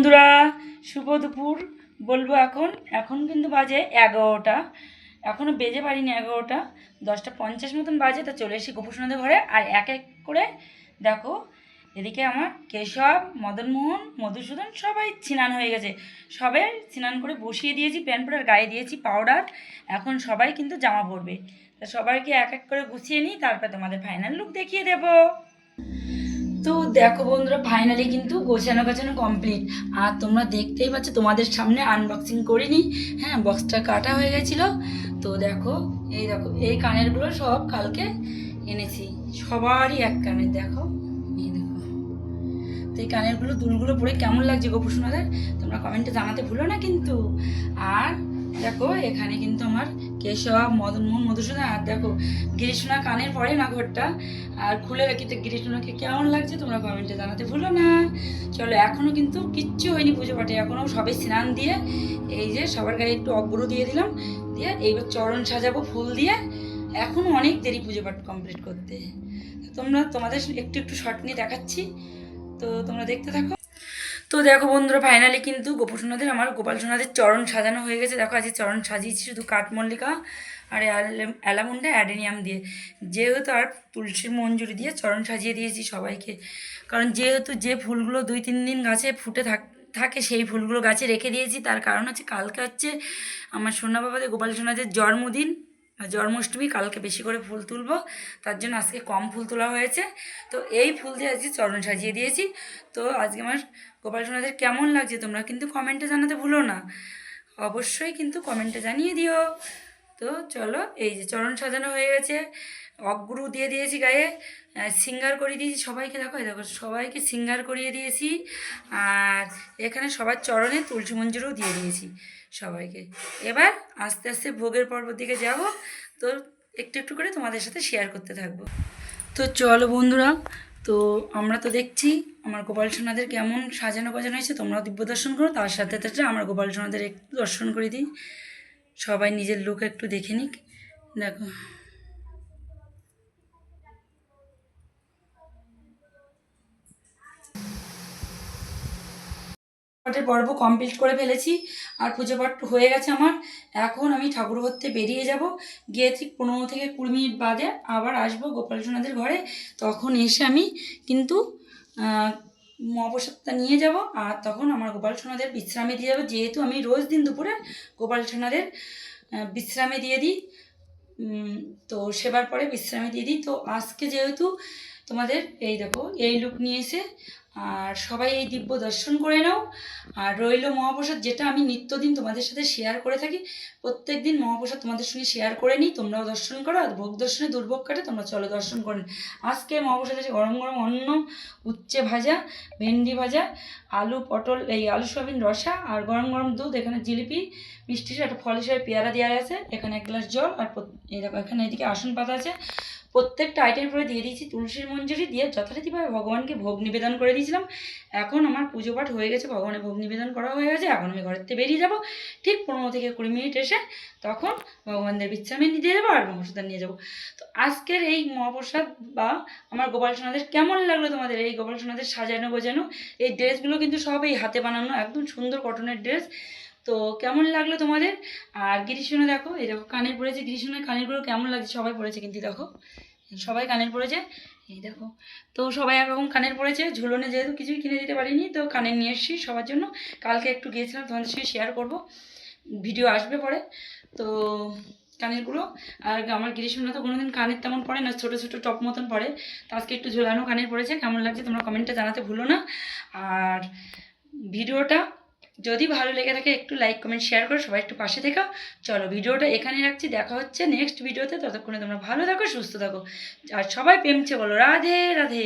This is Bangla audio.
বন্ধুরা, শুভ দুপুর। বলব এখন এখন কিন্তু বাজে এগারোটা। এখনও বেজে পারিনি এগারোটা। দশটা পঞ্চাশ মতন বাজে, তা চলে এসেছি গোপুসোনাদের ঘরে। আর এক এক করে দেখো, এদিকে আমার কেশব, মদনমোহন, মধুসূদন সবাই স্নান হয়ে গেছে। সবাই স্নান করে বসিয়ে দিয়েছি প্যান্ট পরে গায়ে দিয়েছি পাউডার এখন সবাই কিন্তু জামা পরবে। তা সবাইকে এক এক করে গুছিয়ে নিই, তারপর তোমাদের ফাইনাল লুক দেখিয়ে দেবো। তো দেখো বন্ধুরা ফাইনালি কিন্তু গোছানো গোছানো কমপ্লিট আর তোমরা দেখতেই পাচ্ছ, তোমাদের সামনে আনবক্সিং করিনি। হ্যাঁ বক্সটা কাটা হয়ে গেছিল। তো দেখো, এই দেখো, এই কানেরগুলো সব কালকে এনেছি। সবারই এক কানের, দেখো। এই দেখো। তো এই কানেরগুলো, দুলগুলো পরে কেমন লাগছে গোপুসোনাদের তোমরা কমেন্টে জানাতে ভুলো না কিন্তু। আর দেখো, এখানে কিন্তু আমার কেশবা কেশব মদনমোহন মধুসূদন, আর দেখো, গিরিশোনা কানের পরে না ঘরটা। আর খুলে রাখি তো গিরিশোনাকে কেমন লাগছে তোমরা কমেন্টে জানাতে ভুলো না। চলো এখনও কিন্তু কিচ্ছু হয়নি পুজো পাঠে। এখনও সবাই স্নান দিয়ে এই যে সবার গায়ে একটু অগ্র দিয়ে দিলাম। দিয়ে এইবার চরণ সাজাবো ফুল দিয়ে। এখনও অনেক দেরি পুজো পাঠ কমপ্লিট করতে। তোমরা তোমাদের একটু একটু শর্ট নিয়ে দেখাচ্ছি। তো তোমরা দেখতে থাকো। তো দেখো বন্ধুরা ফাইনালি কিন্তু গোপসোনাদের আমার গোপাল সোনাদের চরণ সাজানো হয়ে গেছে। দেখো, আজকে চরণ সাজিয়েছি শুধু কাঠমল্লিকা আর অ্যাল- অ্যালামুন্ডা অ্যাডেনিয়াম দিয়ে। যেহেতু আর তুলসীর মঞ্জুরি দিয়ে চরণ সাজিয়ে দিয়েছি সবাইকে। কারণ যেহেতু যে ফুলগুলো দুই তিন দিন গাছে ফুটে থাক, থাকে, সেই ফুলগুলো গাছে রেখে দিয়েছি। তার কারণ হচ্ছে, কালকে হচ্ছে আমার সোনা বাবাদের, গোপাল সোনাদের জন্মদিন। জন্মাষ্টমী কালকে বেশি করে ফুল তুলবো, তার জন্য আজকে কম ফুল তোলা হয়েছে। তো এই ফুল দিয়ে আজকে চরণ সাজিয়ে দিয়েছি। তো আজকে আমার গোপাল সোনাদের কেমন লাগছে তোমরা কিন্তু কমেন্টে জানাতে ভুলো না। অবশ্যই কিন্তু কমেন্টে জানিয়ে দিও। তো চলো, এই যে চরণ সাজানো হয়ে গেছে। অগ্রু দিয়ে দিয়েছি গায়ে সিঙ্গার করিয়ে দিয়েছি। সবাইকে দেখো দেখো, সবাইকে সিঙ্গার করিয়ে দিয়েছি। আর এখানে সবার চরণে তুলসী মঞ্জুরও দিয়ে দিয়েছি। সবাইকে। এবার আস্তে আস্তে ভোগের পর্বর দিকে যাব। তো একটু একটু করে তোমাদের সাথে শেয়ার করতে থাকব। তো চলো বন্ধুরা, তো আমরা তো দেখছি আমার গোপাল সোনাদের কেমন সাজানো বাজানো হয়েছে। তোমরাও দিব্য দর্শন করো, তার সাথে সাথে আমরা গোপাল সোনাদের একটু দর্শন করে দিই। সবাই নিজের লুক একটু দেখে নিক। দেখো। পাঠের পর্ব কমপ্লিট করে ফেলেছি। আর পুজো পাঠ হয়ে গেছে আমার। এখন আমি ঠাকুর ভরতে বেরিয়ে যাব। গিয়ে ঠিক পনেরো থেকে কুড়ি মিনিট বাদে আবার আসব গোপাল সোনাদের ঘরে। তখন এসে আমি কিন্তু মহাপ্রসাদটা নিয়ে যাব। আর তখন আমার গোপাল সোনাদের বিশ্রামে দিয়ে যাব। যেহেতু আমি রোজ দিন দুপুরে গোপাল সোনাদের বিশ্রামে দিয়ে দিই তো সেবার পরে বিশ্রামে দিয়ে দিই। তো আজকে যেহেতু তোমাদের, এই দেখো, এই লুক নিয়ে এসে, আর সবাই এই দিব্য দর্শন করে নাও। আর রইল মহাপ্রসাদ, যেটা আমি নিত্যদিন তোমাদের সাথে শেয়ার করে থাকি। প্রত্যেক দিন মহাপ্রসাদ তোমাদের সঙ্গে শেয়ার করে নিই, তোমরাও দর্শন করো, আর ভোগ দর্শনে দুর্ভোগ কাটে, তোমরা চলো দর্শন করে নিই। আজকে মহাপ্রসাদ আছে গরম গরম অন্ন, উচ্ছে ভাজা, ভেন্ডি ভাজা, আলু, পটল, এই আলু, সয়াবিন, রসা, আর গরম গরম দুধ, এখানে জিলিপি, মিষ্টি একটা ফল হিসাবে পেয়ারা দেওয়া আছে, এখানে এক গ্লাস জল, আর এই দেখো, এখানে এদিকে আসন পাতা আছে। প্রত্যেকটা আইটেম করে দিয়ে দিয়েছি, তুলসীর মঞ্জুরি দিয়ে যথারীতিভাবে ভগবানকে ভোগ নিবেদন করে দিয়েছিলাম। এখন আমার পুজো পাঠ হয়ে গেছে, ভগবানের ভোগ নিবেদন করা হয়ে গেছে, এখন আমি ঘরের থেকে বেরিয়ে যাব। ঠিক পনেরো থেকে কুড়ি মিনিট এসে তখন ভগবানদের বিশ্রামে দিয়ে যাব আর মহাপ্রসাদ নিয়ে যাব। তো আজকের এই মহাপ্রসাদ বা আমার গোপাল সোনাদের কেমন লাগল তোমাদের? এই গোপাল সোনাদের সাজানো গোজানো, এই ড্রেসগুলো কিন্তু সব এই হাতে বানানো, একদম সুন্দর কটনের ড্রেস। তো কেমন লাগল তোমাদের? আর গিরিশোনা দেখো, এই দেখো কানের পড়েছে গিরিশোনার কানেরগুলো কেমন লাগছে সবাই পড়েছে কিন্তু দেখো। সবাই কানের পড়েছে? এই দেখো। তো সবাই একরকম কানের পড়েছে। ঝুলনে যেহেতু কিছুই কিনে দিতে পারিনি, তো কানের নিয়ে এসেছি সবার জন্য। কালকে একটু গিয়েছিলাম, তোমাদের সঙ্গে শেয়ার করব। ভিডিও আসবে পরে। তো কানেরগুলো। আর আমার গিরিশোনা তো কোনোদিন কানের তেমন পড়ে না, ছোটো ছোটো টপ মতন পড়ে। তো আজকে একটু ঝোলানো কানের পড়েছে। কেমন লাগছে তোমরা কমেন্টে জানাতে ভুলো না। আর ভিডিওটা যদি ভালো লেগে থাকে একটু লাইক কমেন্ট শেয়ার করে, সবাই একটু পাশে থেকো। চলো ভিডিওটা এখানে রাখছি, দেখা হচ্ছে নেক্সট ভিডিওতে, ততক্ষণে তোমরা ভালো থাকো, সুস্থ থাকো। আর সবাই প্রেমছে বলো, রাধে রাধে।